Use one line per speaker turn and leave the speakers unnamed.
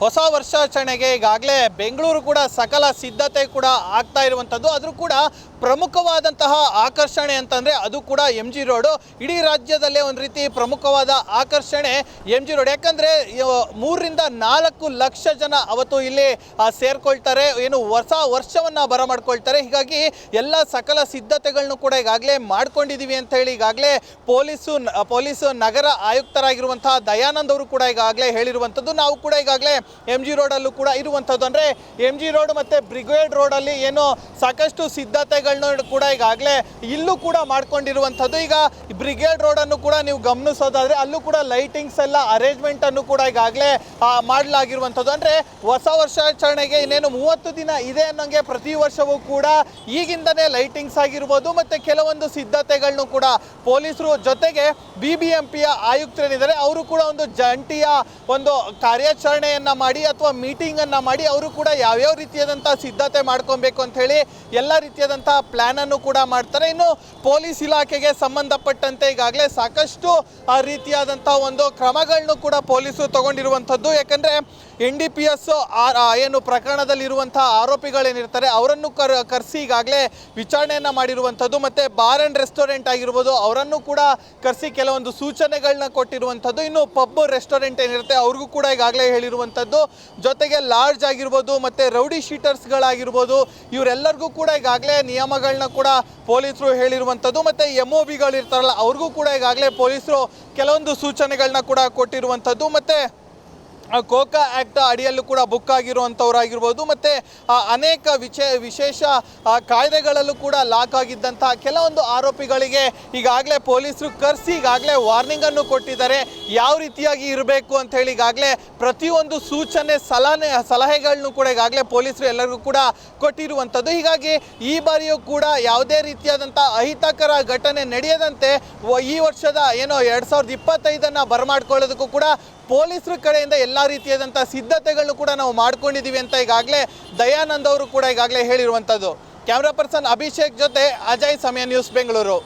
ಹೊಸ ವರ್ಷಾಚರಣೆಗೆ ಈಗಾಗಲೇ ಬೆಂಗಳೂರು ಕೂಡ ಸಕಲ ಸಿದ್ಧತೆ ಕೂಡ ಆಗ್ತಾ ಇರುವಂಥದ್ದು. ಆದರೂ ಕೂಡ ಪ್ರಮುಖವಾದಂತಹ ಆಕರ್ಷಣೆ ಅಂತಂದರೆ ಅದು ಕೂಡ ಎಂ ಜಿ ರೋಡು ಇಡೀ ರಾಜ್ಯದಲ್ಲೇ ಒಂದು ರೀತಿ ಪ್ರಮುಖವಾದ ಆಕರ್ಷಣೆ ಎಂ ಜಿ ರೋಡ್ ಯಾಕಂದರೆ ಮೂರರಿಂದ ನಾಲ್ಕು ಲಕ್ಷ ಜನ ಅವತ್ತು ಇಲ್ಲಿ ಸೇರ್ಕೊಳ್ತಾರೆ. ಏನು ಹೊಸ ವರ್ಷವನ್ನು ಬರಮಾಡ್ಕೊಳ್ತಾರೆ. ಹೀಗಾಗಿ ಎಲ್ಲ ಸಕಲ ಸಿದ್ಧತೆಗಳನ್ನು ಕೂಡ ಈಗಾಗಲೇ ಮಾಡ್ಕೊಂಡಿದ್ದೀವಿ ಅಂತ ಹೇಳಿ ಈಗಾಗಲೇ ಪೊಲೀಸು ಪೊಲೀಸು ನಗರ ಆಯುಕ್ತರಾಗಿರುವಂತಹ ದಯಾನಂದ್ ಅವರು ಕೂಡ ಈಗಾಗಲೇ ಹೇಳಿರುವಂಥದ್ದು. ನಾವು ಕೂಡ ಈಗಾಗಲೇ ಎಂ ಜಿ ರೋಡಲ್ಲೂ ಕೂಡ ಇರುವಂಥದ್ದು. ಅಂದರೆ ಎಂ ಜಿ ರೋಡ್ ಮತ್ತು ಬ್ರಿಗೇಡ್ ರೋಡಲ್ಲಿ ಏನು ಸಾಕಷ್ಟು ಸಿದ್ಧತೆಗಳನ್ನ ಕೂಡ ಈಗಾಗಲೇ ಇಲ್ಲೂ ಕೂಡ ಮಾಡ್ಕೊಂಡಿರುವಂಥದ್ದು. ಈಗ ಬ್ರಿಗೇಡ್ ರೋಡನ್ನು ಕೂಡ ನೀವು ಗಮನಿಸೋದಾದರೆ ಅಲ್ಲೂ ಕೂಡ ಲೈಟಿಂಗ್ಸ್ ಎಲ್ಲ ಅರೇಂಜ್ಮೆಂಟನ್ನು ಕೂಡ ಈಗಾಗಲೇ ಮಾಡಲಾಗಿರುವಂಥದ್ದು. ಅಂದರೆ ಹೊಸ ವರ್ಷಾಚರಣೆಗೆ ಇನ್ನೇನು ಮೂವತ್ತು ದಿನ ಇದೆ ಅನ್ನೋಂಗೆ ಪ್ರತಿ ವರ್ಷವೂ ಕೂಡ ಈಗಿಂದನೇ ಲೈಟಿಂಗ್ಸ್ ಆಗಿರ್ಬೋದು ಮತ್ತು ಕೆಲವೊಂದು ಸಿದ್ಧತೆಗಳನ್ನು ಕೂಡ ಪೊಲೀಸರು ಜೊತೆಗೆ ಬಿ ಬಿ ಎಂ ಪಿಯ ಆಯುಕ್ತರೇನಿದ್ದಾರೆ, ಅವರು ಕೂಡ ಒಂದು ಜಂಟಿಯ ಒಂದು ಕಾರ್ಯಾಚರಣೆಯನ್ನು ಮಾಡಿ ಅಥವಾ ಮೀಟಿಂಗನ್ನು ಮಾಡಿ ಅವರು ಕೂಡ ಯಾವ್ಯಾವ ರೀತಿಯಾದಂಥ ಸಿದ್ಧತೆ ಮಾಡ್ಕೊಬೇಕು ಅಂತ ಹೇಳಿ ಎಲ್ಲ ರೀತಿಯಾದಂಥ ಪ್ಲ್ಯಾನನ್ನು ಕೂಡ ಮಾಡ್ತಾರೆ. ಇನ್ನು ಪೊಲೀಸ್ ಇಲಾಖೆಗೆ ಸಂಬಂಧಪಟ್ಟಂತೆ ಈಗಾಗಲೇ ಸಾಕಷ್ಟು, ಆ ರೀತಿಯಾದಂಥ ಒಂದು ಕ್ರಮಗಳನ್ನು ಕೂಡ ಪೊಲೀಸರು ತಗೊಂಡಿರುವಂಥದ್ದು. ಯಾಕಂದರೆ ಎನ್ ಡಿ ಪಿ ಎಸ್ ಏನು ಪ್ರಕರಣದಲ್ಲಿರುವಂಥ ಆರೋಪಿಗಳೇನಿರ್ತಾರೆ, ಅವರನ್ನು ಕರ್, ಕರೆಸಿ ಈಗಾಗಲೇ ವಿಚಾರಣೆಯನ್ನು ಮಾಡಿರುವಂಥದ್ದು ಮತ್ತು ಬಾರ್ ಆ್ಯಂಡ್ ರೆಸ್ಟೋರೆಂಟ್ ಆಗಿರ್ಬೋದು, ಅವರನ್ನು ಕೂಡ ಕರೆಸಿ ಕೆಲವೊಂದು ಸೂಚನೆಗಳನ್ನ ಕೊಟ್ಟಿರುವಂಥದ್ದು. ಇನ್ನು ಪಬ್ ರೆಸ್ಟೋರೆಂಟ್ ಏನಿರುತ್ತೆ, ಅವ್ರಿಗೂ ಕೂಡ ಈಗಾಗಲೇ ಹೇಳಿರುವಂಥದ್ದು. ಜೊತೆಗೆ ಲಾಡ್ಜ್ ಆಗಿರ್ಬೋದು, ಮತ್ತು ರೌಡಿ ಶೀಟರ್ಸ್ಗಳಾಗಿರ್ಬೋದು ಇವರೆಲ್ಲರಿಗೂ ಕೂಡ ಈಗಾಗಲೇ ನಿಯಮಗಳನ್ನ ಕೂಡ ಪೊಲೀಸರು ಹೇಳಿರುವಂಥದ್ದು ಮತ್ತು ಎಂ ಒ ಬಿಗಳಿರ್ತಾರಲ್ಲ ಅವ್ರಿಗೂ ಕೂಡ ಈಗಾಗಲೇ ಪೊಲೀಸರು ಕೆಲವೊಂದು ಸೂಚನೆಗಳನ್ನ ಕೂಡ ಕೊಟ್ಟಿರುವಂಥದ್ದು ಮತ್ತು ಕೋಕಾ ಆ್ಯಕ್ಟ್ ಅಡಿಯಲ್ಲೂ ಕೂಡ ಬುಕ್ ಆಗಿರುವಂಥವ್ರಾಗಿರ್ಬೋದು ಮತ್ತು ಅನೇಕ ವಿಚ, ವಿಶೇಷ ಕಾಯ್ದೆಗಳಲ್ಲೂ ಕೂಡ ಲಾಕ್ ಆಗಿದ್ದಂಥ ಕೆಲವೊಂದು ಆರೋಪಿಗಳಿಗೆ ಈಗಾಗಲೇ ಪೊಲೀಸರು ಕರೆಸಿ, ಈಗಾಗಲೇ ವಾರ್ನಿಂಗನ್ನು ಕೊಟ್ಟಿದ್ದಾರೆ. ಯಾವ ರೀತಿಯಾಗಿ ಇರಬೇಕು ಅಂತ ಹೇಳಿ ಈಗಾಗಲೇ ಪ್ರತಿಯೊಂದು ಸೂಚನೆ ಸಲಹೆ ಸಲಹೆಗಳನ್ನು ಕೂಡ ಈಗಾಗಲೇ ಪೊಲೀಸರು ಎಲ್ಲರಿಗೂ ಕೂಡ ಕೊಟ್ಟಿರುವಂಥದ್ದು. ಹೀಗಾಗಿ ಈ ಬಾರಿಯೂ ಕೂಡ ಯಾವುದೇ ರೀತಿಯಾದಂಥ ಅಹಿತಕರ ಘಟನೆ ನಡೆಯದಂತೆ ಈ ವರ್ಷದ ಏನೋ ಎರಡು ಸಾವಿರದ ಇಪ್ಪತ್ತೈದನ್ನು ಬರಮಾಡ್ಕೊಳ್ಳೋದಕ್ಕೂ ಕೂಡ ಪೊಲೀಸರ ಕಡೆಯಿಂದ ಎಲ್ಲ ರೀತಿಯಾದಂಥ ಸಿದ್ಧತೆಗಳನ್ನು ಕೂಡ ನಾವು ಮಾಡ್ಕೊಂಡಿದ್ದೀವಿ ಅಂತ ಈಗಾಗಲೇ ದಯಾನಂದ್ ಅವರು ಕೂಡ ಈಗಾಗಲೇ ಹೇಳಿರುವಂಥದ್ದು ಕ್ಯಾಮ್ರಾ ಪರ್ಸನ್ ಅಭಿಷೇಕ್ ಜೊತೆ ಅಜಯ್ ಸಮಯ ನ್ಯೂಸ್ ಬೆಂಗಳೂರು.